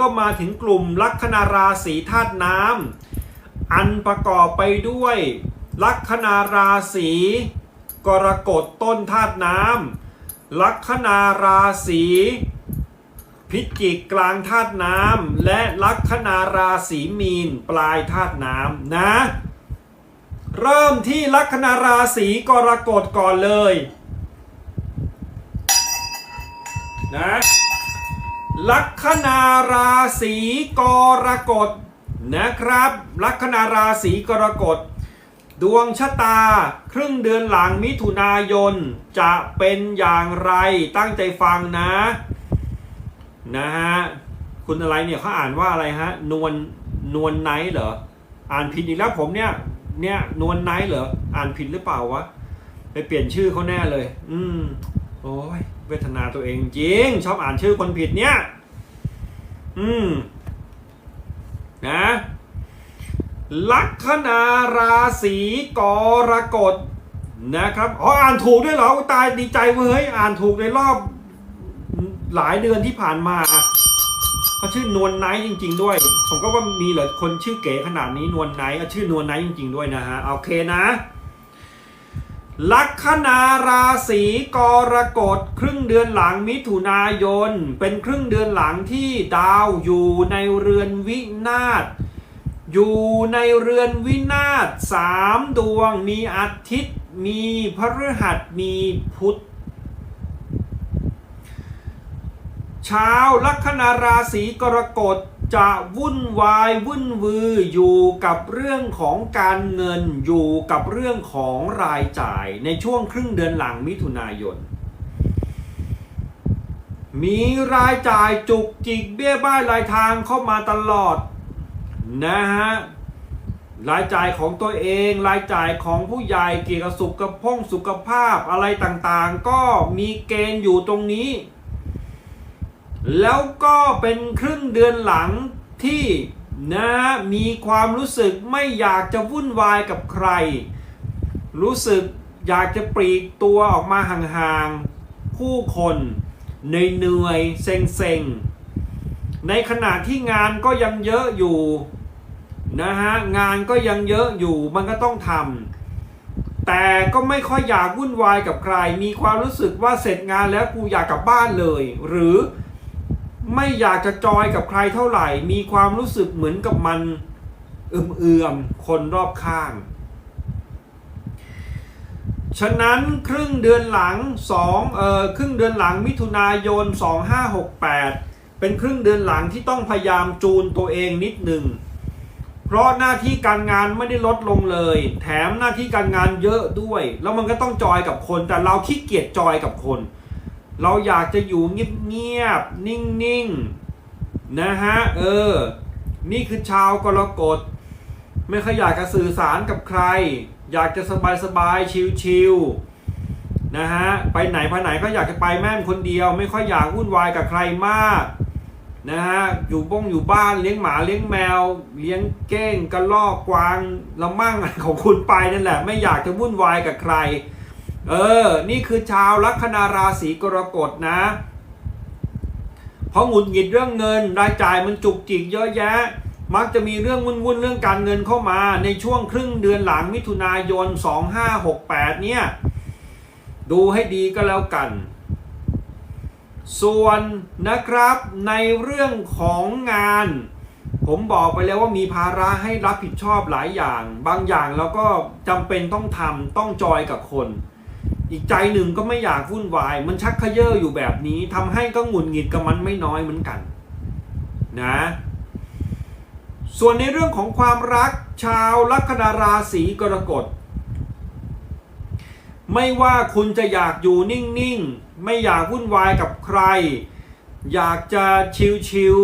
ก็มาถึงกลุ่มลัคนาราศีธาตุน้ำอันประกอบไปด้วย ลัคนาราศีกรกฎต้นธาตุน้ำลัคนาราศีพิจิกกลางธาตุน้ำและลัคนาราศีมีนปลายธาตุน้ำนะ เริ่มที่ลัคนาราศีกรกฎก่อนเลยนะ ลัคนาราศีกรกฎนะครับ ลัคนาราศีกรกฎดวงชะตา ครึ่งเดือนหลังมิถุนายนจะเป็นอย่างไรตั้งใจฟังนะนะฮะคุณอะไรเนี่ยเขาอ่านว่าอะไรฮะนวลนวลไนท์เหรออ่านผิดอีกแล้วผมเนี่ยเนี่ยนวลไนท์เหรออ่านผิดหรือเปล่าวะไปเปลี่ยนชื่อเขาแน่เลย อืมโอ้ย เวทนาตัวเองจริง ชอบอ่านชื่อคนผิดเนี่ย อืม นะลัคนาราศีกรกฎนะครับอ๋ออ่านถูกด้วยเหรอตายดีใจเว้ยอ่านถูกในรอบหลายเดือนที่ผ่านมาเขาชื่อนวลไนท์จริง ๆ ด้วย ผมก็ว่ามีเหรอคนชื่อเก๋ขนาดนี้นวลไนท์ชื่อนวลไนท์จริง ๆ ด้วยนะฮะโอเคนะ ลัคนาราศีกรกฎครึ่งเดือนหลังมิถุนายน เป็นครึ่งเดือนหลังที่ดาวอยู่ในเรือนวินาศอยู่ในเรือนวินาศสามดวงมีอาทิตย์มีพฤหัสมีพุธชาวลัคนาราศีกรกฎ จะวุ่นวายวุ่นวืออยู่กับเรื่องของการเงินอยู่กับเรื่องของรายจ่ายในช่วงครึ่งเดือนหลังมิถุนายน มีรายจ่ายจุกจิกเบี้ยบ้ายรายทางเข้ามาตลอดนะฮะรายจ่ายของตัวเองรายจ่ายของผู้ใหญ่เกี่ยวกับสุขภาพสุขภาพอะไรต่างๆ ก็มีเกณฑ์อยู่ตรงนี้ แล้วก็เป็นครึ่งเดือนหลังที่นะมีความรู้สึกไม่อยากจะวุ่นวายกับใคร รู้สึกอยากจะปลีกตัวออกมาห่างๆผู้คนเหนื่อยๆเซ็งๆ ในขณะที่งานก็ยังเยอะอยู่นะฮะงานก็ยังเยอะอยู่มันก็ต้องทำแต่ก็ไม่ค่อยอยากวุ่นวายกับใคร มีความรู้สึกว่าเสร็จงานแล้วกูอยากกลับบ้านเลย หรือ ไม่อยากจะจอยกับใครเท่าไหร่ มีความรู้สึกเหมือนกับมันเอื่อมๆคนรอบข้าง ฉะนั้นครึ่งเดือนหลัง2เอ่อครึ่งเดือนหลังมิถุนายน 2568 เป็นครึ่งเดือนหลังที่ต้องพยายามจูนตัวเองนิดหนึ่ง เพราะหน้าที่การงานไม่ได้ลดลงเลย แถมหน้าที่การงานเยอะด้วย แล้วมันก็ต้องจอยกับคนแต่เราขี้เกียจจอยกับคน เราอยากจะอยู่เงียบๆนิ่งๆนะฮะเออ นี่คือชาวกรกฎไม่ค่อยอยากจะสื่อสารกับใคร อยากจะสบายๆชิลๆนะฮะไปไหนไปไหนก็อยากจะไปแม่มคนเดียว ไม่ค่อยอยากวุ่นวายกับใครมากนะฮะอยู่บ้องอยู่บ้านเลี้ยงหมาเลี้ยงแมว เลี้ยงเก้งกระลอกกวางละมั่งของคุณไปนั่นแหละ ไม่อยากจะวุ่นวายกับใคร เออ นี่คือชาวลัคนาราศีกรกฎนะ เพราะหงุดหงิดเรื่องเงิน รายจ่ายมันจุกจิกเยอะแยะ มักจะมีเรื่องวุ่นๆเรื่องการเงินเข้ามา ในช่วงครึ่งเดือนหลังมิถุนายน 2568 เนี่ย ดูให้ดีก็แล้วกัน ส่วนนะครับในเรื่องของงานผมบอกไปแล้วว่ามีภาระให้รับผิดชอบหลายอย่าง บางอย่างเราก็จำเป็นต้องทำต้องจอยกับคน อีกใจหนึ่งก็ไม่อยากวุ่นวาย มันชักขย่ออยู่แบบนี้ทำให้ก็หงุดหงิดกับมันไม่น้อยเหมือนกันนะส่วนในเรื่องของความรักชาวลัคนาราศีกรกฎ ไม่ว่าคุณจะอยากอยู่นิ่งๆ ไม่อยากวุ่นวายกับใคร อยากจะชิล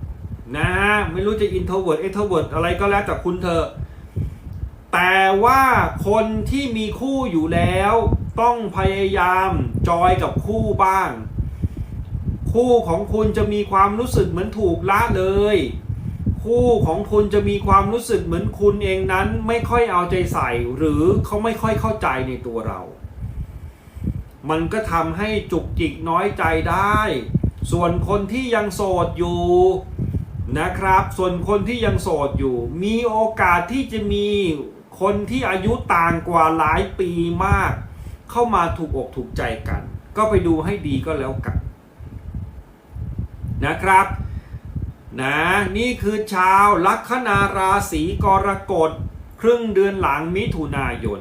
ๆนะไม่รู้จะ introvert extrovert อะไรก็แล้วแต่คุณเถอะ แต่ว่าคนที่มีคู่อยู่แล้ว ต้องพยายามจอยกับคู่บ้าง คู่ของคุณจะมีความรู้สึกเหมือนถูกละเลย คู่ของคุณจะมีความรู้สึกเหมือนคุณเองนั้นไม่ค่อยเอาใจใส่ หรือเขาไม่ค่อยเข้าใจในตัวเรา มันก็ทำให้จุกจิกน้อยใจได้ ส่วนคนที่ยังโสดอยู่นะครับ ส่วนคนที่ยังโสดอยู่ มีโอกาสที่จะมี คนที่อายุต่างกว่าหลายปีมาก เข้ามาถูกอกถูกใจกัน ก็ไปดูให้ดีก็แล้วกัน นะครับนะนี่คือชาวลัคนาราศีกรกฎครึ่งเดือนหลังมิถุนายน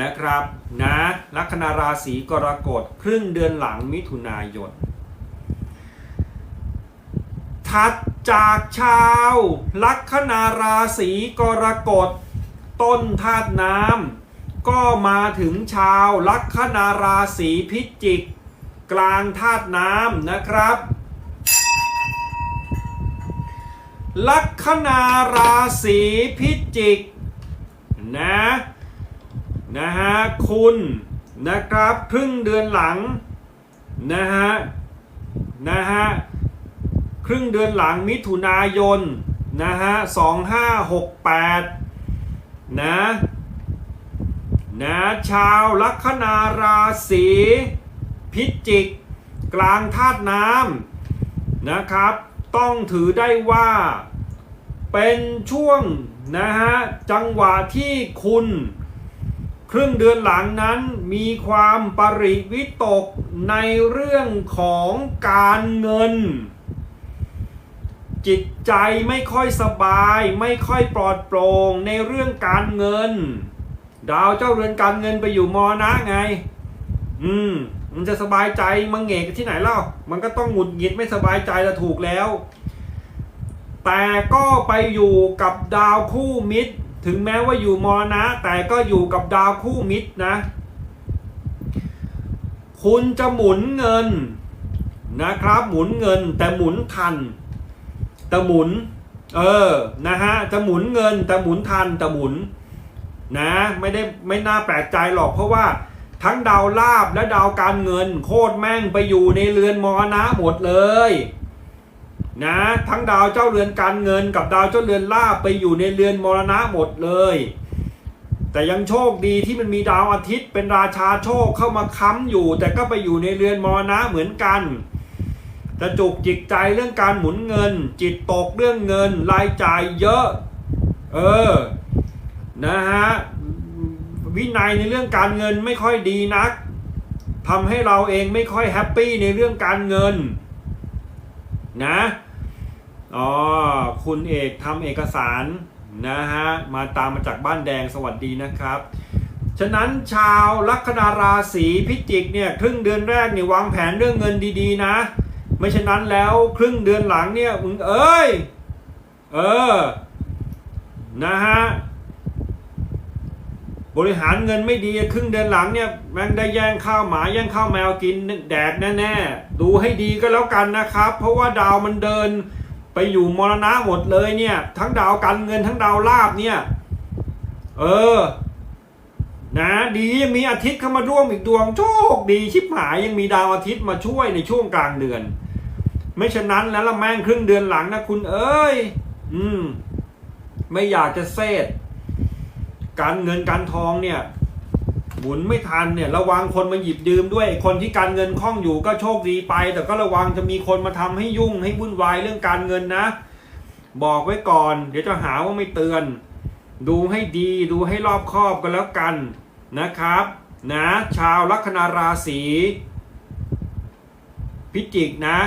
นะครับนะลัคนาราศีกรกฎครึ่งเดือนหลังมิถุนายนถัด จากชาวลัคนาราศีกรกฎต้นธาตุน้ำก็มาถึงชาวลัคนาราศีพิจิก กลางธาตุน้ำนะครับ ลัคนาราศีพิจิกนะนะฮะคุณนะครับครึ่งเดือนหลังนะฮะนะฮะ รึ่งเดือนหลังมิถุนายนนะฮะ2568นะนะชาวลัคนาราศีพิจิก กลางธาตุน้ำนะครับ ต้องถือได้ว่า เป็นช่วงนะฮะจังหวะที่คุณครึ่งเดือนหลังนั้นมีความปริวิตกในเรื่องของการเงิน จิตใจไม่ค่อยสบาย ไม่ค่อยปลอดโปร่งในเรื่องการเงิน ดาวเจ้าเรือนการเงินไปอยู่มอนะไง อืม มันจะสบายใจมังเงกที่ไหนเล่า มันก็ต้องหงุดหงิดไม่สบายใจละถูกแล้ว แต่ก็ไปอยู่กับดาวคู่มิตร ถึงแม้ว่าอยู่มรณะแต่ก็อยู่กับดาวคู่มิตรนะ คุณจะหมุนเงินนะครับ หมุนเงินแต่หมุนทัน ต่หมุน เออ นะฮะจะหมุนเงินต่หมุนทันต่หมุน นะ ไม่ได้ไม่น่าแปลกใจหรอกเพราะว่าทั้งดาวลาบและดาวการเงิน โคตรแม่งไปอยู่ในเรือนมรณะหมดเลย นะ ทั้งดาวเจ้าเรือนการเงิน กับดาวเจ้าเรือนลาบไปอยู่ในเรือนมรณะหมดเลย แต่ยังโชคดีที่มันมีดาวอาทิตย์เป็นราชาโชคเข้ามาค้ำอยู่ แต่ก็ไปอยู่ในเรือนมรณะเหมือนกัน จะจุกจิกใจเรื่องการหมุนเงิน จิตตกเรื่องเงิน รายจ่ายเยอะ เออ นะฮะ วินัยในเรื่องการเงินไม่ค่อยดีนักทำให้เราเองไม่ค่อยแฮปปี้ในเรื่องการเงิน นะอ๋อคุณเอกทำเอกสารนะฮะ มาตามมาจากบ้านแดงสวัสดีนะครับ ฉะนั้นชาวลัคนาราศีพิจิกเนี่ย ครึ่งเดือนแรกเนี่ยวางแผนเรื่องเงินดีๆ นะ ไม่ฉะนั้นแล้วครึ่งเดือนหลังเนี่ยมึงเอ้ย เออ นะฮะ บริหารเงินไม่ดีครึ่งเดือนหลังเนี่ยแม่งได้แย่งข้าวหมาแย่งข้าวแมวกินแดกแน่ๆ ดูให้ดีก็แล้วกันนะครับ เพราะว่าดาวมันเดินไปอยู่มรณะหมดเลยเนี่ย ทั้งดาวการเงินทั้งดาวลาบเนี่ย เออ นะดียังมีอาทิตย์เข้ามาร่วมอีกดวงโชคดีชิบหายยังมีดาวอาทิตย์มาช่วยในช่วงกลางเดือน ไม่ฉะนั้นแล้วละแม่งครึ่งเดือนหลังนะคุณเอ้ย อืม ไม่อยากจะเซตการเงินการทองเนี่ย หมุนไม่ทันเนี่ย ระวังคนมาหยิบยืมด้วย คนที่การเงินคล่องอยู่ก็โชคดีไป แต่ก็ระวังจะมีคนมาทำให้ยุ่งให้วุ่นวายเรื่องการเงินนะ บอกไว้ก่อน เดี๋ยวจะหาว่าไม่เตือน ดูให้ดีดูให้รอบคอบกันแล้วกันนะครับ นะ ชาวลัคนาราศีพิจิกนะ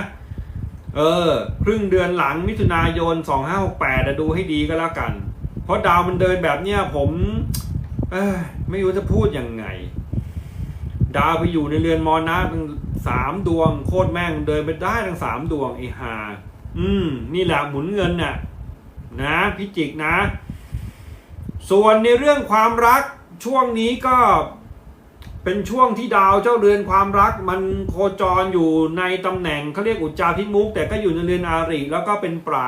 เออ ครึ่งเดือนหลังมิถุนายน 2568อะดูให้ดีก็แล้วกัน เพราะดาวมันเดินแบบเนี้ยผมเอ้ยไม่รู้จะพูดยังไง ดาวไปอยู่ในเรือนมอนะทั้งสามดวง โคตรแม่งเดินไปได้ทั้งสามดวงไอ้หาอืม นี่แหละหมุนเงินน่ะนะพิจิกนะ ส่วนในเรื่องความรักช่วงนี้ก็ เป็นช่วงที่ดาวเจ้าเรือนความรัก มันโคจรอยู่ในตำแหน่งเขาเรียกอุจจาพิมุกแต่ก็อยู่ในเรือนอาริแล้วก็เป็นประ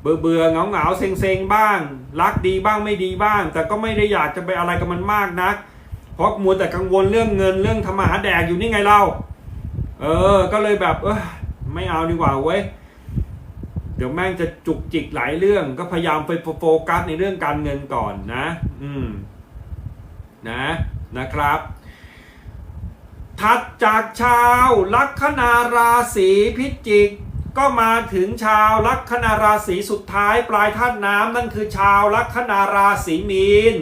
เบื่อเบื่อเหงาเหงาเซ็งเซ็งบ้าง รักดีบ้างไม่ดีบ้าง แต่ก็ไม่ได้อยากจะไปอะไรกับมันมากนัก เพราะมัวแต่กังวลเรื่องเงินเรื่องทำมาหาแดกอยู่นี่ไงเรา เออ ก็เลยแบบเออไม่เอาดีกว่าเว้ยเดี๋ยวแม่งจะจุกจิกหลายเรื่องก็พยายามไปโฟกัสในเรื่องการเงินก่อนนะ อืม นะ นะครับ ถัดจากชาวลัคนาราศีพิจิก ก็มาถึงชาวลัคนาราศีสุดท้ายปลายธาตุน้ำนั่นคือชาวลัคนาราศีมีน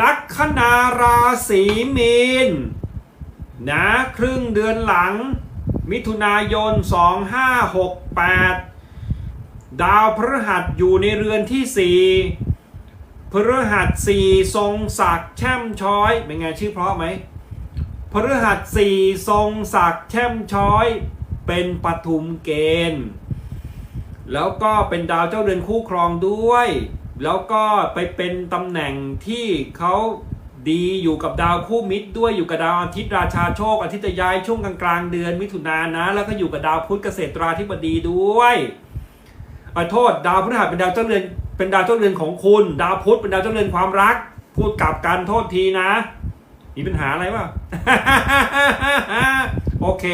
ลัคนาราศีมีนนะครึ่งเดือนหลัง มิถุนายน 2568 ดาวพฤหัสอยู่ในเรือนที่ 4 พฤหัสสี่ทรงศักดิ์แช่มช้อย เป็นไงชื่อเพราะไหมพฤหัสสี่ทรงศักดิ์แช่มช้อย เป็นปฐุมเกณฑ์ แล้วก็เป็นดาวเจ้าเรือนคู่ครองด้วย แล้วก็ไปเป็นตำแหน่งที่เขาดีอยู่กับดาวคู่มิตรด้วยอยู่กับดาวอาทิตย์ราชาโชคอาทิตย์จะย้ายช่วงกลางกลางๆเดือนมิถุนายนนะแล้วก็อยู่กับดาวพุธเกษตราธิบดีด้วยขอโทษดาวพฤหัสเป็นดาวเจ้าเรือน เป็นดาวเจ้าเรือนของคุณ ดาวพุธเป็นดาวเจ้าเรือนความรัก พูดกลับกันโทษทีนะ มีปัญหาอะไรเปล่าโอเค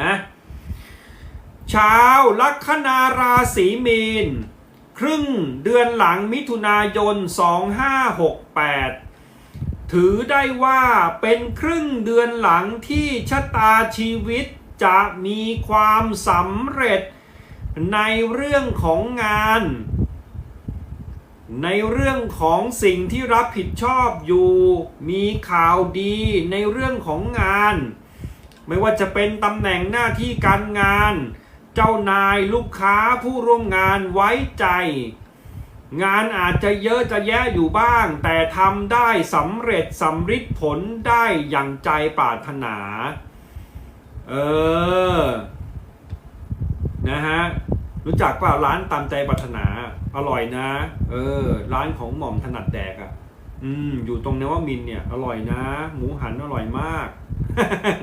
นะชาวลัคนาราศีมีน ครึ่งเดือนหลังมิถุนายน 2568 ถือได้ว่าเป็นครึ่งเดือนหลังที่ชะตาชีวิตจะมีความสำเร็จ ในเรื่องของงาน ในเรื่องของสิ่งที่รับผิดชอบอยู่ มีข่าวดีในเรื่องของงาน ไม่ว่าจะเป็นตำแหน่งหน้าที่การงาน เจ้านายลูกค้าผู้ร่วมงานไว้ใจ งานอาจจะเยอะจะแยะอยู่บ้าง แต่ทำได้สำเร็จสำฤทธิ์ผลได้อย่างใจปรารถนา เออ รู้จักเปล่าร้านตามใจปรารถนา อร่อยนะ เออ ร้านของหม่อมถนัดแดกอะ่ะ อืม อยู่ตรงเนวมินเนี่ย อร่อยนะ หมูหันอร่อยมาก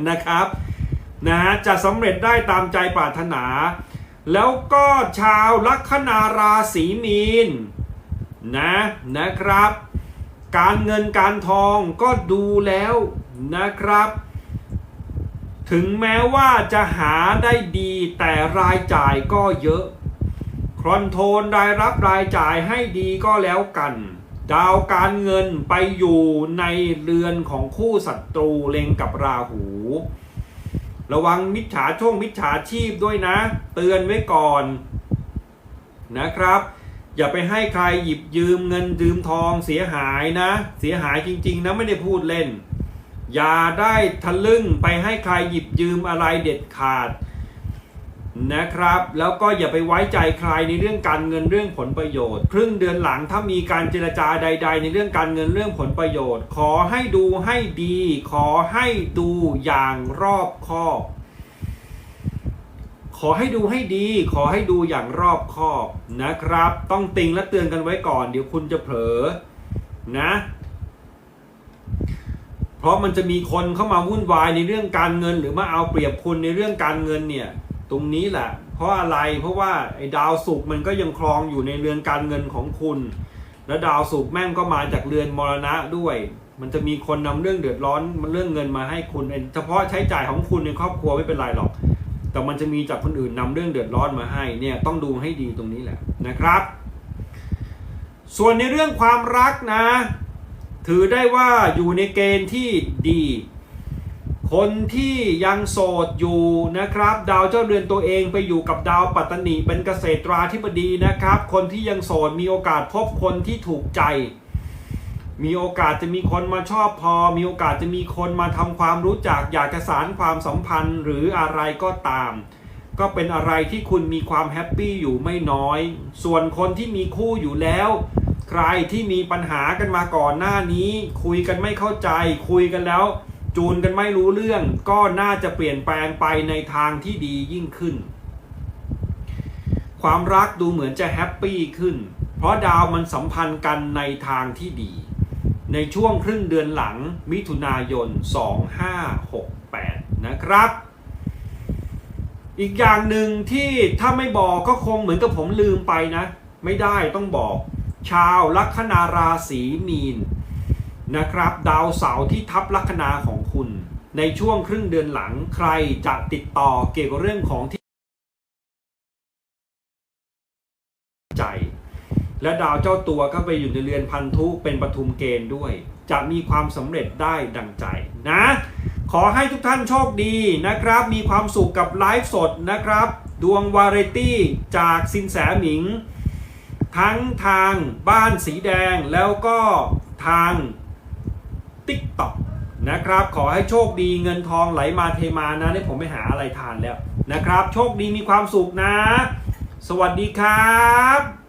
นะครับ นะจะสำเร็จได้ตามใจปรารถนา แล้วก็ชาวลัคนาราศีมีน นะนะครับ การเงินการทองก็ดูแล้วนะครับ ถึงแม้ว่าจะหาได้ดีแต่รายจ่ายก็เยอะ คอนโทรลรายรับรายจ่ายให้ดีก็แล้วกัน ดาวการเงินไปอยู่ในเรือนของคู่ศัตรูเล็งกับราหู ระวังมิจฉาช่วงมิจฉาชีพด้วยนะ เตือนไว้ก่อนนะครับ อย่าไปให้ใครหยิบยืมเงินยืมทองเสียหายนะ เสียหายจริง ๆ นะไม่ได้พูดเล่น อย่าได้ทะลึ่งไปให้ใครหยิบยืมอะไรเด็ดขาด นะครับ แล้วก็อย่าไปไว้ใจใครในเรื่องการเงินเรื่องผลประโยชน์ ครึ่งเดือนหลังถ้ามีการเจรจาใด ๆ ในเรื่องการเงินเรื่องผลประโยชน์ ขอให้ดูให้ดี ขอให้ดูอย่างรอบคอบ ขอให้ดูให้ดี ขอให้ดูอย่างรอบคอบนะครับ ต้องติงและเตือนกันไว้ก่อน เดี๋ยวคุณจะเผลอนะเพราะมันจะมีคนเข้ามาวุ่นวายในเรื่องการเงิน หรือมาเอาเปรียบคุณในเรื่องการเงินเนี่ย ตรงนี้แหละ เพราะอะไรเพราะว่าไอ้ดาวศุกร์มันก็ยังครองอยู่ในเรือนการเงินของคุณ แล้วดาวศุกร์แม่งก็มาจากเรือนมรณะด้วย มันจะมีคนนำเรื่องเดือดร้อนมันเรื่องเงินมาให้คุณเฉพาะใช้จ่ายของคุณในครอบครัวไม่เป็นไรหรอก แต่มันจะมีจากคนอื่นนำเรื่องเดือดร้อนมาให้เนี่ยต้องดูให้ดีตรงนี้แหละนะครับ ส่วนในเรื่องความรักนะ ถือได้ว่าอยู่ในเกณฑ์ที่ดี คนที่ยังโสดอยู่นะครับ ดาวเจ้าเรือนตัวเองไปอยู่กับดาวปัตตนีเป็นเกษตราธิบดีนะครับ คนที่ยังโสดมีโอกาสพบคนที่ถูกใจ มีโอกาสจะมีคนมาชอบพอ มีโอกาสจะมีคนมาทำความรู้จักอยากจะสารความสัมพันธ์หรืออะไรก็ตาม ก็เป็นอะไรที่คุณมีความแฮปปี้อยู่ไม่น้อย ส่วนคนที่มีคู่อยู่แล้วใครที่มีปัญหากันมาก่อนหน้านี้ คุยกันไม่เข้าใจคุยกันแล้ว จูนกันไม่รู้เรื่องก็น่าจะเปลี่ยนแปลงไปในทางที่ดียิ่งขึ้น ความรักดูเหมือนจะแฮปปี้ขึ้น เพราะดาวมันสัมพันธ์กันในทางที่ดี ในช่วงครึ่งเดือนหลังมิถุนายน 2568 นะครับ อีกอย่างหนึ่งที่ถ้าไม่บอกก็คงเหมือนกับผมลืมไปนะ ไม่ได้ต้องบอก ชาวลัคนาราศีมีน นะครับ ดาวเสาร์ที่ทับลัคนาของคุณ ในช่วงครึ่งเดือนหลังใครจะติดต่อเกี่ยวกับเรื่องของที่ใจ และดาวเจ้าตัวก็ไปอยู่ในเรือนพันธุเป็นปทุมเกณฑ์ด้วย จะมีความสำเร็จได้ดังใจนะ ขอให้ทุกท่านโชคดีนะครับ มีความสุขกับไลฟ์สดนะครับ ดวงวาไรตี้จากสินแสหมิง ทั้งทางบ้านสีแดงแล้วก็ทาง ติ๊กต็อกนะครับ ขอให้โชคดีเงินทองไหลมาเทมานะนี่ผมไม่หาอะไรทานแล้วนะครับ โชคดีมีความสุขนะ สวัสดีครับ